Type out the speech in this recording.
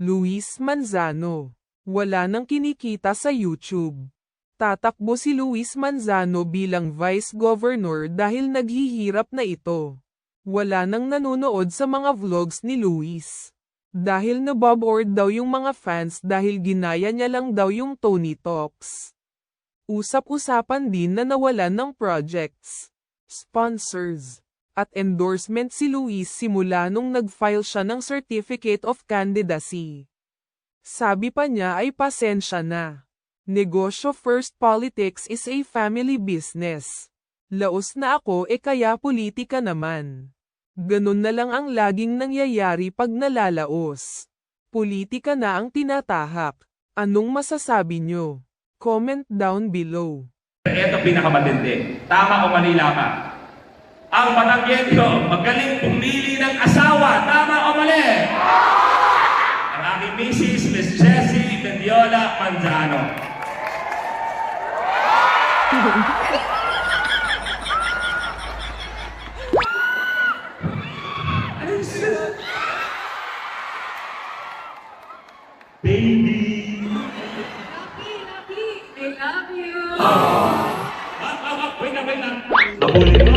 Luis Manzano. Wala nang kinikita sa YouTube. Tatakbo si Luis Manzano bilang Vice Governor dahil naghihirap na ito. Wala nang nanonood sa mga vlogs ni Luis. Dahil naboboard daw yung mga fans dahil ginaya niya lang daw yung Tony Talks. Usap-usapan din na nawalan ng projects, sponsors, at endorsement si Luis simula nung nag-file siya ng Certificate of Candidacy. Sabi pa niya ay pasensya na. Negosyo first politics is a family business. Laos na ako e kaya politika naman. Ganun na lang ang laging nangyayari pag nalalaos. Politika na ang tinatahak. Anong masasabi nyo? Comment down below. Ito pinakamatindi. Tama o mali lamang. Ang Batanguenyo magaling pumili ng asawa. Tama o mali? Ang aking misis, Miss Jessie Mendiola Manzano. Baby! Happy, happy, I love you. Ah, ah, ah, wait lang, wait lang. Nahuli ko